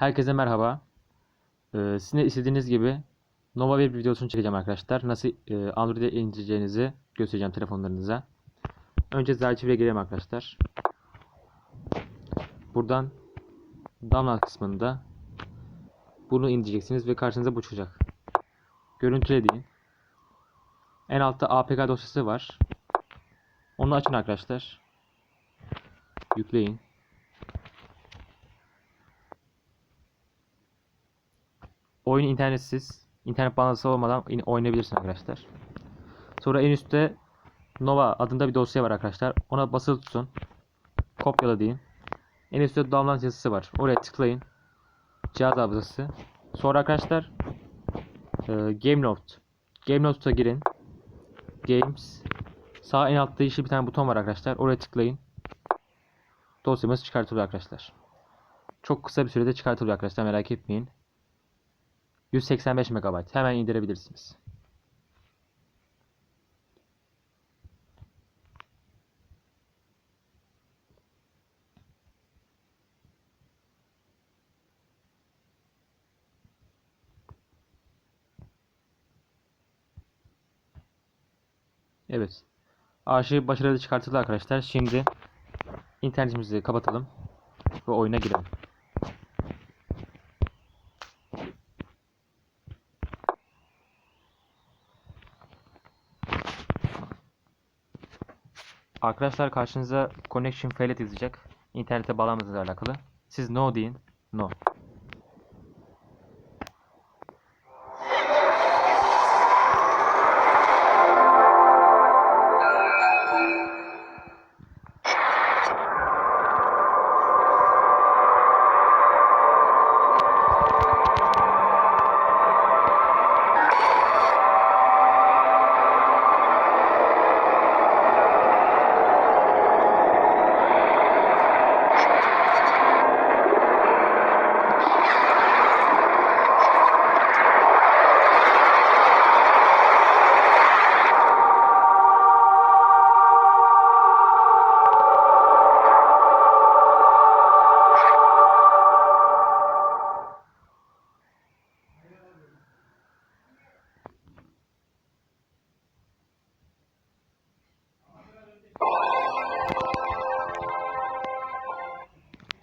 Herkese merhaba. Ee, sizin de istediğiniz gibi Nova Web videosunu çekeceğim arkadaşlar. Nasıl e, Android'e indireceğinizi göstereceğim telefonlarınıza. Önce Zerçiv'e girelim arkadaşlar. Buradan download kısmında bunu indireceksiniz ve karşınıza bu çıkacak. Görüntüle deyin. En altta APK dosyası var. Onu açın arkadaşlar. Yükleyin. Oyun internetsiz, internet bağlantısı olmadan in- oynayabilirsin arkadaşlar. Sonra en üstte Nova adında bir dosya var arkadaşlar. Ona basılı tutun. Kopyala deyin. En üstte download yazısı var. Oraya tıklayın. Cihaz hafızası. Sonra arkadaşlar e, Game Note. Game Note'a girin. Games. Sağ en altta yeşil bir tane buton var arkadaşlar. Oraya tıklayın. Dosyamız çıkartılıyor arkadaşlar. Çok kısa bir sürede çıkartılıyor arkadaşlar merak etmeyin. 185 MB. Hemen indirebilirsiniz. Evet. Arşiv başarılı çıkartıldı arkadaşlar. Şimdi internetimizi kapatalım ve oyuna girelim. Arkadaşlar karşınıza connection failed yazacak. İnternete bağlanmadığınızla alakalı. Siz no deyin. No.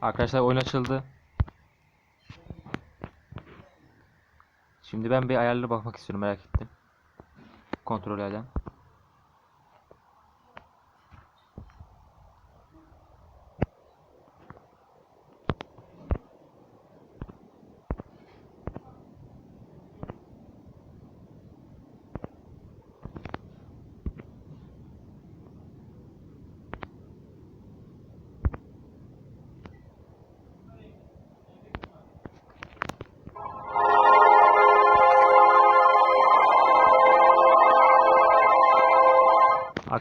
Arkadaşlar oyun açıldı. Şimdi ben bir ayarlara bakmak istiyorum merak ettim. Kontrollerden.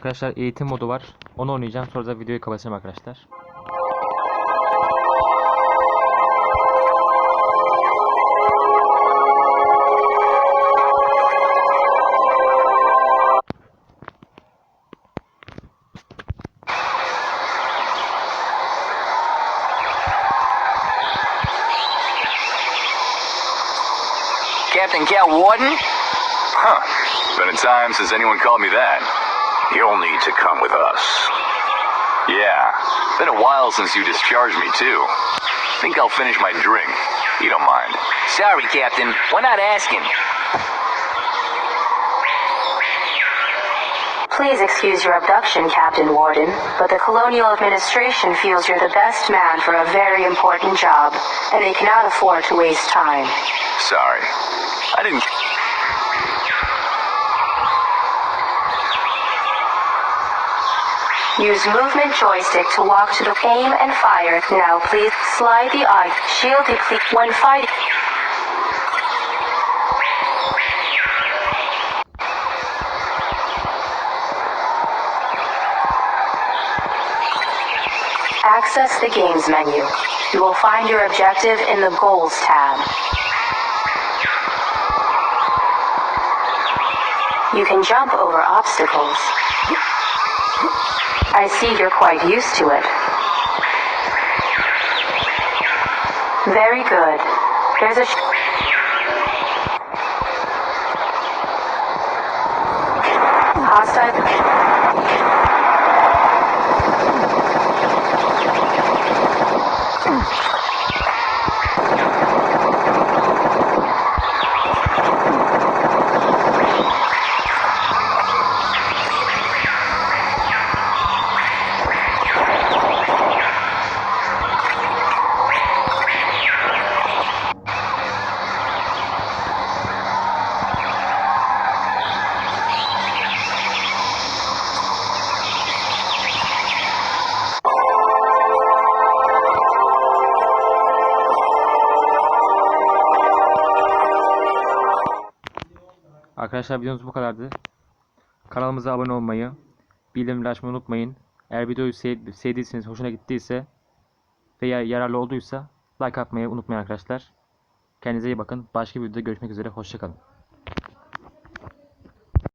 Arkadaşlar eğitim modu var. Onu oynayacağım. Sonra da videoyu kapatacağım arkadaşlar. Captain Cal Warden? Huh. Been a time since anyone called me that. You'll need to come with us. Yeah. Been a while since you discharged me, too. Think I'll finish my drink. You don't mind. Sorry, Captain. We're not asking. Please excuse your abduction, Captain Warden, but the Colonial Administration feels you're the best man for a very important job, and they cannot afford to waste time. Sorry. I didn't. Use movement joystick to walk to the aim and fire. Now please slide the eye. Shield deplete when fighting. Access the games menu. You will find your objective in the Goals tab. You can jump over obstacles. I see you're quite used to it. Very good. There's a. Sh- Hostile. Arkadaşlar videomuz bu kadardı. Kanalımıza abone olmayı, bildirimleri açmayı unutmayın. Eğer videoyu sev- sevdiyseniz, hoşuna gittiyse veya yararlı olduysa like atmayı unutmayın arkadaşlar. Kendinize iyi bakın. Başka bir videoda görüşmek üzere. Hoşçakalın.